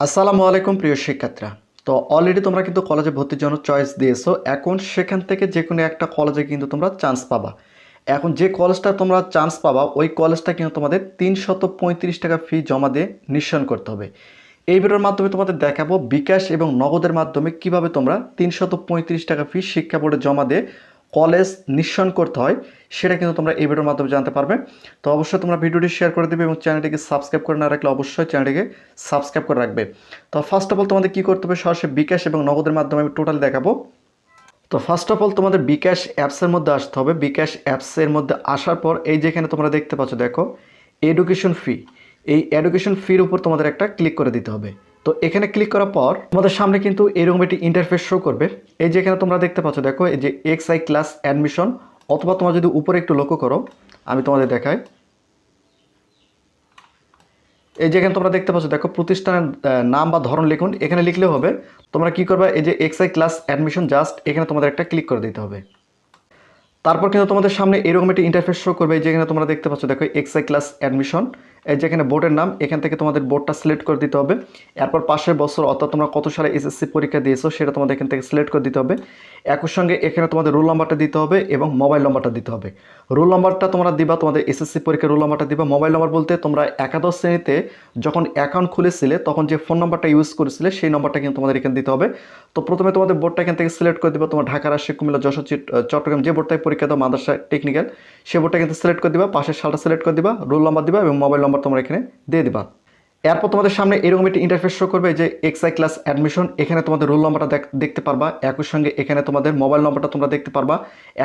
আসসালামু আলাইকুম প্রিয় শিক্ষার্থীরা। তো অলরেডি তোমরা কিন্তু কলেজে ভর্তির জন্য চয়েস দিয়েছ। এখন সেখান থেকে যে কোনো একটা কলেজে কিন্তু তোমরা চান্স পাবা। এখন যে কলেজটা তোমরা চান্স পাবা, ওই কলেজটা কিন্তু তোমাদের তিনশত পঁয়ত্রিশ টাকা ফি জমা দিয়ে নিঃসরণ করতে হবে। এই ভিডিওর মাধ্যমে তোমাদের দেখাবো বিকাশ এবং নগদের মাধ্যমে কীভাবে তোমরা তিনশত পঁয়ত্রিশ টাকা ফি শিক্ষা বোর্ডে জমা দিয়ে কলেজ নিঃসরণ করতে হয়, সেটা কিন্তু তোমরা এই ভিডিওর মাধ্যমে জানতে পারবে। তো অবশ্যই তোমরা ভিডিওটি শেয়ার করে দেবে এবং চ্যানেলটিকে সাবস্ক্রাইব করে না রাখলে অবশ্যই চ্যানেলটিকে সাবস্ক্রাইব করে রাখবে। তো ফার্স্ট অফ অল তোমাদের কী করতে হবে, সরাসরি বিকাশ এবং নগদের মাধ্যমে আমি টোটাল দেখাবো। তো ফার্স্ট অফ অল তোমাদের বিকাশ অ্যাপসের মধ্যে আসতে হবে। বিকাশ অ্যাপসের মধ্যে আসার পর এই যেখানে তোমরা দেখতে পাচ্ছ, দেখো এডুকেশন ফি এই এডুকেশন ফির উপর তোমাদের একটা ক্লিক করে দিতে হবে। তো এখানে ক্লিক করার পর তোমাদের সামনে কিন্তু এরকম একটি ইন্টারফেস শো করবে। এই যে এখানে তোমরা দেখতে পাচ্ছ, দেখো, এই যে এক্স আই ক্লাস অ্যাডমিশন অথবা তোমরা যদি উপরে একটু লক্ষ্য করো, আমি তোমাদের দেখাই। এই যেখানে তোমরা দেখতে পাচ্ছ, দেখো, প্রতিষ্ঠানের নাম বা ধরন লিখুন। এখানে লিখলেও হবে, তোমরা কি করবে, এই যে X I class admission just এখানে তোমাদের একটা ক্লিক করে দিতে হবে। তারপর কিন্তু তোমাদের সামনে এরকম একটি ইন্টারফেস শো করবে যেখানে তোমরা দেখতে পাচ্ছ, দেখো এক্স আই ক্লাস অ্যাডমিশন এই যেখানে বোর্ডের নাম, এখান থেকে তোমাদের বোর্ডটা সিলেক্ট করে দিতে হবে। এরপর পাশের বছর, অর্থাৎ তোমরা কত সালে এসএসসি পরীক্ষা দিয়েছ, সেটা তোমাদের এখান থেকে সিলেক্ট করে দিতে হবে। একই সঙ্গে এখানে তোমাদের রোল নাম্বারটা দিতে হবে এবং মোবাইল নাম্বারটা দিতে হবে। রোল নাম্বারটা তোমরা দিবা, তোমাদের এসএসসি পরীক্ষার রোল নাম্বারটা দিবা। মোবাইল নাম্বার বলতে তোমরা একাদশ শ্রেণীতে যখন অ্যাকাউন্ট খুলেছিলে, তখন যে ফোন নাম্বারটা ইউজ করেছিলে, সেই নাম্বারটা কিন্তু তোমাদের এখানে দিতে হবে। তো প্রথমে তোমাদের বোর্ডটা এখান থেকে সিলেক্ট করে দিবা। তোমার ঢাকা, রাজশাহী, কুমিল্লা, যশোর চট্টগ্রাম যে বোর্ডটায় পরীক্ষা দাও, মাদ্রাসা টেকনিক্যাল সেই বোর্ডটা কিন্তু সিলেক্ট করে দিবা। পাশের সালটা সিলেক্ট করে দিবা, রোল নাম্বার দিবা এবং মোবাইল নাম্বার তোমরা এখানে দিয়ে দিবা। এরপর তোমাদের সামনে এরকম একটি ইন্টারফেস শো করবে যে এক্সআই ক্লাস অ্যাডমিশন এখানে তোমাদের রোল নম্বরটা দেখতে পারবা। একই সঙ্গে এখানে তোমাদের মোবাইল নম্বরটা তোমরা দেখতে পারবা।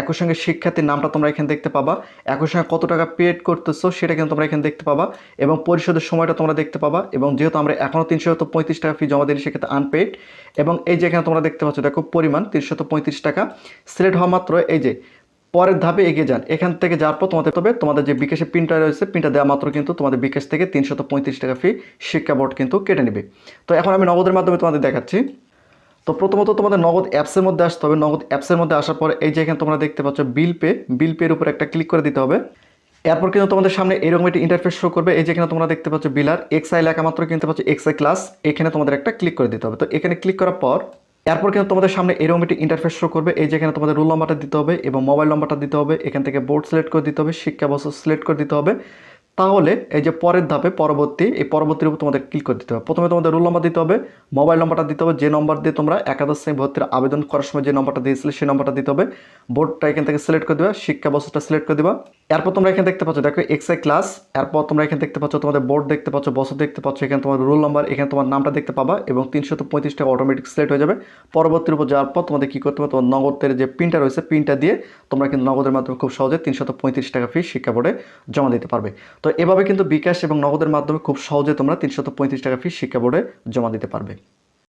একই সঙ্গে শিক্ষার্থীর নামটা তোমরা এখানে দেখতে পাবা। একই সঙ্গে কত টাকা পেড করতেছো সেটা কিন্তু তোমরা এখানে দেখতে পাবা এবং পরিশোধের সময়টা তোমরা দেখতে পাবা এবং যেহেতু আমরা এখনও তিনশত পঁয়ত্রিশ টাকা ফি জমা দিই সেক্ষেত্রে আনপেড এবং এই যে এখানে তোমরা দেখতে পাচ্ছ, দেখো, পরিমাণ তিনশত পঁয়ত্রিশ টাকা। সিলেক্ট হওয়া মাত্র এই যে পরের ধাপে এগিয়ে যান। এখান থেকে যাওয়ার পর তোমাদের তবে তোমাদের যে বিকাশের প্রিন্টার রয়েছে প্রিন্টার দেওয়া মাত্র কিন্তু তোমাদের বিকাশ থেকে তিনশত পঁয়ত্রিশ টাকা ফি শিক্ষা বোর্ড কিন্তু কেটে নেবে। তো এখন আমি নগদের মাধ্যমে তোমাদের দেখাচ্ছি। তো প্রথমত তোমাদের নগদ অ্যাপসের মধ্যে আসতে হবে। নগদ অ্যাপসের মধ্যে আসার পর এই যে এখানে তোমরা দেখতে পাচ্ছ বিল পে বিল পের উপর একটা ক্লিক করে দিতে হবে। এরপর কিন্তু তোমাদের সামনে এরকম একটি ইন্টারফেস শো করবে। এই যেখানে তোমরা দেখতে পাচ্ছ বিলার এক্স আই লেখা মাত্র কিনতে পাচ্ছ এক্স আই ক্লাস এখানে তোমাদের একটা ক্লিক করে দিতে হবে। তো এখানে ক্লিক করার পর এরপর কিন্তু তোমাদের সামনে এরকম একটি ইন্টারফেস শো করবে। এই যেখানে তোমাদের রোল নাম্বারটা দিতে হবে এবং মোবাইল নাম্বারটা দিতে হবে। এখান থেকে বোর্ড সিলেক্ট করে দিতে হবে, শিক্ষা বছর সিলেক্ট করে দিতে হবে। তাহলে এই যে পরের ধাপে পরবর্তী, এই পরবর্তীর উপর তোমাদের ক্লিক করে দিতে হবে। প্রথমে তোমাদের রোল নাম্বার দিতে হবে মোবাইল নাম্বারটা দিতে হবে, যে নম্বর দিয়ে তোমরা একাদশ শ্রেণি ভর্তির আবেদন করার সময় যে নম্বরটা দিয়েছিলে সেই নম্বরটা দিতে হবে। বোর্ডটা এখান থেকে সিলেক্ট করে দেবা, শিক্ষা বছরটা সিলেক্ট করে দেবা। এরপর তোমরা এখানে দেখতে পাচ্ছ, দেখো এক্সআই ক্লাস এরপর তোমরা এখানে দেখতে পাচ্ছ তোমাদের বোর্ড দেখতে পাচ্ছ বছর দেখতে পাচ্ছ, এখানে তোমার রোল নাম্বার এখানে তোমার নামটা দেখতে পাবা এবং তিনশত পঁয়ত্রিশ টাকা অটোমেটিক সিলেক্ট হয়ে যাবে। পরবর্তীর উপর যাওয়ার পর তোমাদের কী করতে হবে, তোমার নগদের যে পিনটা রয়েছে পিনটা দিয়ে তোমরা কিন্তু নগদের মাধ্যমে খুব সহজে তিনশত পঁয়ত্রিশ টাকা ফি শিক্ষা বোর্ডে জমা দিতে পারবে। তো এভাবে কিন্তু বিকাশ এবং নগদের মাধ্যমে খুব সহজে তোমরা তিনশত পঁয়ত্রিশ টাকা ফি শিক্ষা বোর্ডে জমা দিতে পারবে।